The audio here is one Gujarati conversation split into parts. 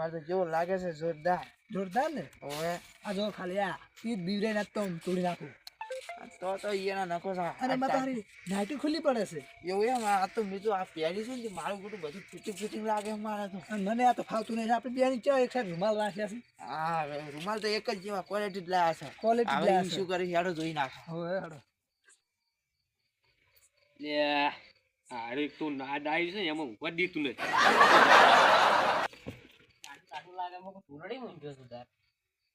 મારે તો કેવું લાગે છે જોરદાર? જોરદાર ને? ઓએ આ જો ખાલી આ ઈ બીવરે ના તો તોડી નાખું. તો તો ઈયાના નખો સા અરે એમાં તારી નાઇટી ખુલ્લી પડે છે. એવું એમ આ તો મેં આ પહેરી છે ને મારું બધું બધું ફિટિંગ ફિટિંગ લાગે મારે તો. મને આ તો ફાવતું નહીં. આપણે બેની ચા એક સાથે રૂમાલ રાખ્યા છે હા રૂમાલ તો એક જ જેવા ક્વોલિટી જ લાયા છે. ક્વોલિટી લાયા છે. શું કરે હેડો જોઈ નાખ. હવે હેડો. લે અરે તું ના દાઈ છે એમાં ઊંઘવા જ દીધું નથી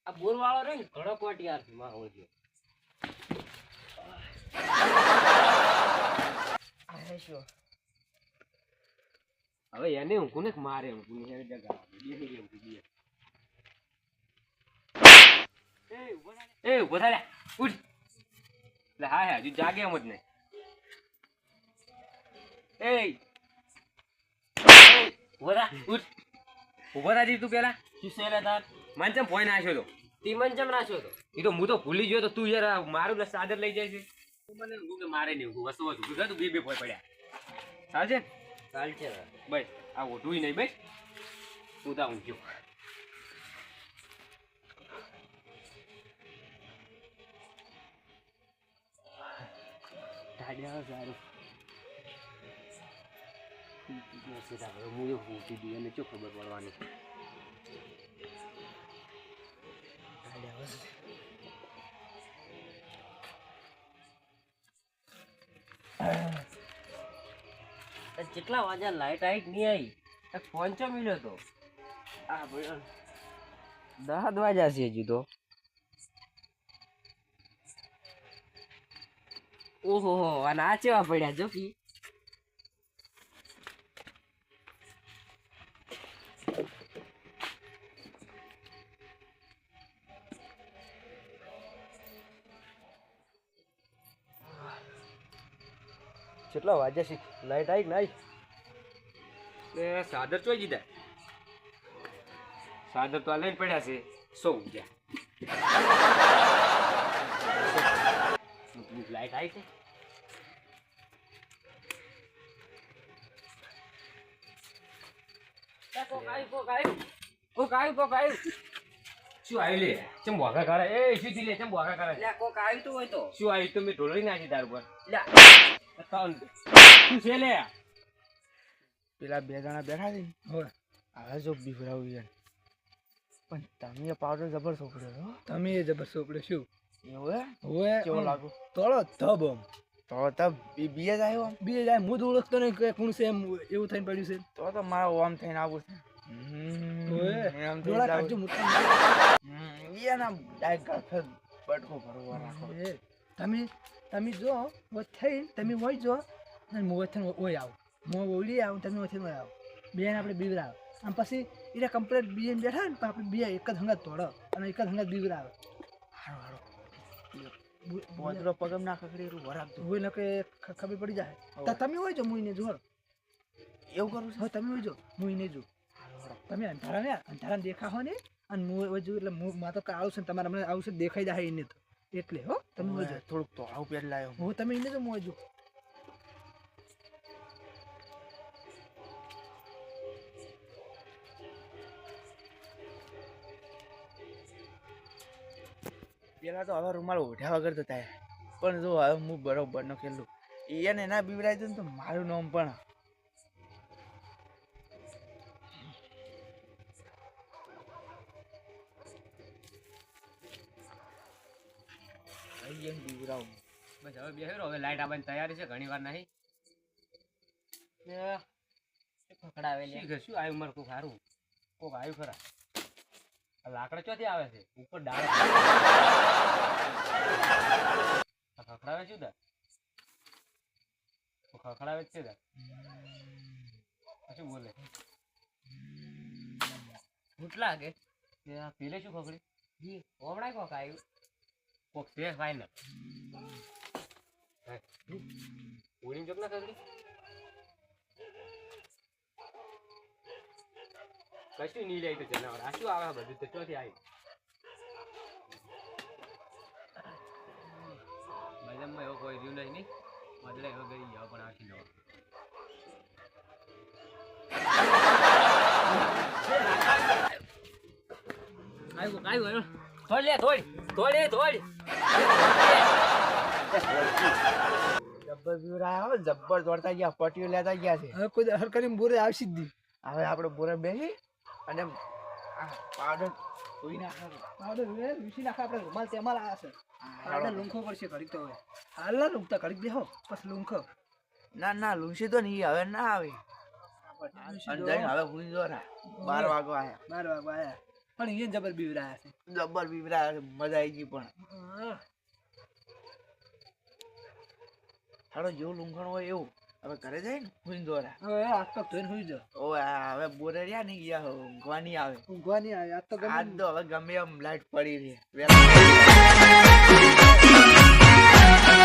આ બોર વાળો રે ને ઘણો કોટિયાર છે માં હોજો આ શું? હવે એને ઊંઘું ને મારે ઊંઘું? ને એને જગા બેસી ગઈ ઊંઘી ગઈ એ ઊભો થા લે. એ ઊભો થા લે. ઉઠ. એટલે હા હા હજુ જાગે એમ જ નહીં. એ ઊભો ઉઠ. ઊભો થા તું પેલા. શું છે તાર? મને ચમ ફોન નાખ્યો તો. તી મને ચમ નાખ્યો તો? એ તો હું તો ભૂલી ગયો તો તું યાર મારું બસ સાદર લઈ જાય છે. મને ઊંઘું કે મારે નહીં ઊંઘું? વસ્તુ વસ્તુ તું બે બે ભોય પડ્યા. સારું ચાલશે બસ આ ઓઢું નહીં બસ. તું તા ઊંઘ્યો. ઢાડ્યા સારું. શું ખબર પડવાની કેટલા વાગ્યા લાઈટ આઈટ નહીં આવી? ફોન ચો મિલ્યો તો. આ ભાઈ દસ વાગ્યા છે હજુ તો. ઓહો, અને આ ચેવા પડ્યા જો કેટલા વાગ્યા છે? લાઈટ આવી નહીં એ સાદર ચોઈ દીધા સાદર તો આ લઈને પડ્યા છે. સો ગયા. લાઈટ આવી છે કોક આવ્યું કોક આવ્યું કોક આવ્યું કોક આવ્યું શું આવ્યું લે? ચમ બોગા કરે એ શું થી લે? ચમ બોગા કરે લે કોક આવ્યું તો હોય તો. શું આવ્યું તો મેં ઢોળી નાખી તાર પર લે. શું છે લે? પેલા બે જણા બેઠા છે. હવે. હવે જો બીવરાવું છે પણ તમે પાવડર જબર છોકરો તમે જબર છોકરો શું? એવું હે? કેવો લાગુ તળો ધબ આમ. તો તો બીએ જ આમ. બે જાય હું તો ઓળખતો નહીં કે કોણ છે એમ એવું થઈને પડ્યું છે. તો તો મારો ઓમ થઈને આવું છે. ડોળા કાઢજો ડાયરેક્ટ બટકો ભરવા રાખો. તમે તમે જો થઈ તમે વહી જો અને હું વચ્ચે ઓય આવું. હું ઓલી આવું તમે વચ્ચે ઓય આવો. બેન આપણે બીવરાવ આમ પછી એટલે કમ્પ્લેટ બીએમ બેઠા ને આપણે બે એક જ હંગાત તોડો અને એક જ હંગાત બીવરાવે હારો હારો. બોદરો પગમ ના ખકડી એટલું વરાક હોય ને કે ખબર પડી જાય. તો તમે હોય જો હું એને જો એવું કરું છું? તમે હોય જો હું એને જો તમે અંધારા ને અંધારા દેખા હો ને અને હું જો એટલે હું માં તો કાળું છે તમારે હમણાં આવું છે દેખાઈ જાય એને તો. એટલે હો તમે મોજો. થોડુંક તો આવું પેટ લાયો હું. તમે એને તો મોજો. પેલા તો હવે રૂમાલ ઓઢ્યા વગર તો થાય. પણ જો હવે હું બરોબર નો ખેલું એને ના ને તો મારું નામ પણ અહીં એને બસ હવે બેહ્યો હવે લાઈટ આવવાની તૈયારી છે ઘણી વાર નહીં પકડાવેલી શું આવ્યું મારે કોક સારું કોક આવ્યું ખરા. આ લાકડા ચોથી આવે છે? ઉપર ડાળ ખખડાવે શું દા ખખડાવે જ છે દા શું બોલે? ભૂત લાગે. આ પેલે શું ખખડી હમણાં કોક આવ્યું. કોક છે ફાઇનલ ઓળી ચોક ના ખખડી કશું નહીં લે તો જનાવર આ શું આવે બધું? તો ચોથી આવી. બજારમાં એવો કોઈ રહ્યું નહીં બદલે એવો ગઈ ગયો પણ આખી નવા આવ્યું આવ્યું થોડ લે થોડ. થોડ થોડ. જબ્બર બીવરાયા હો જબ્બર દોડતા ગયા પટીઓ લેતા ગયા છે. હવે કોઈ હર કરીને બોરે આવશે જ હવે આપણે બોરે બેસી અને પાવડર ધોઈ નાખવાનું. પાવડર વીસી નાખે આપણે. રૂમાલ તેમાં લાયા છે. આપણે લૂંખો પડશે ઘડીક તો હવે. હાલ લૂંખતા પછી લૂંખો. ના ના લુંસી તો નહીં હવે ના આવે. હવે ના. બાર વાગો આયા. બાર વાગો આયા. પણ અહીંયા જબર બીવરાયા છે જબ્બર બીવરાયા છે મજા આવી ગઈ પણ. હાડો જેવું લૂંઘણ હોય એવું. હવે ઘરે જાય ને? હુઈ દોરા. હવે આજ તો ધોઈને સુઈ જો. ઓ હવે બોરે રહ્યા ને ગયા ઊંઘવાની આવે. ઊંઘવા નહીં આવે આજ તો આજ તો હવે ગમે એમ લાઈટ પડી રહી.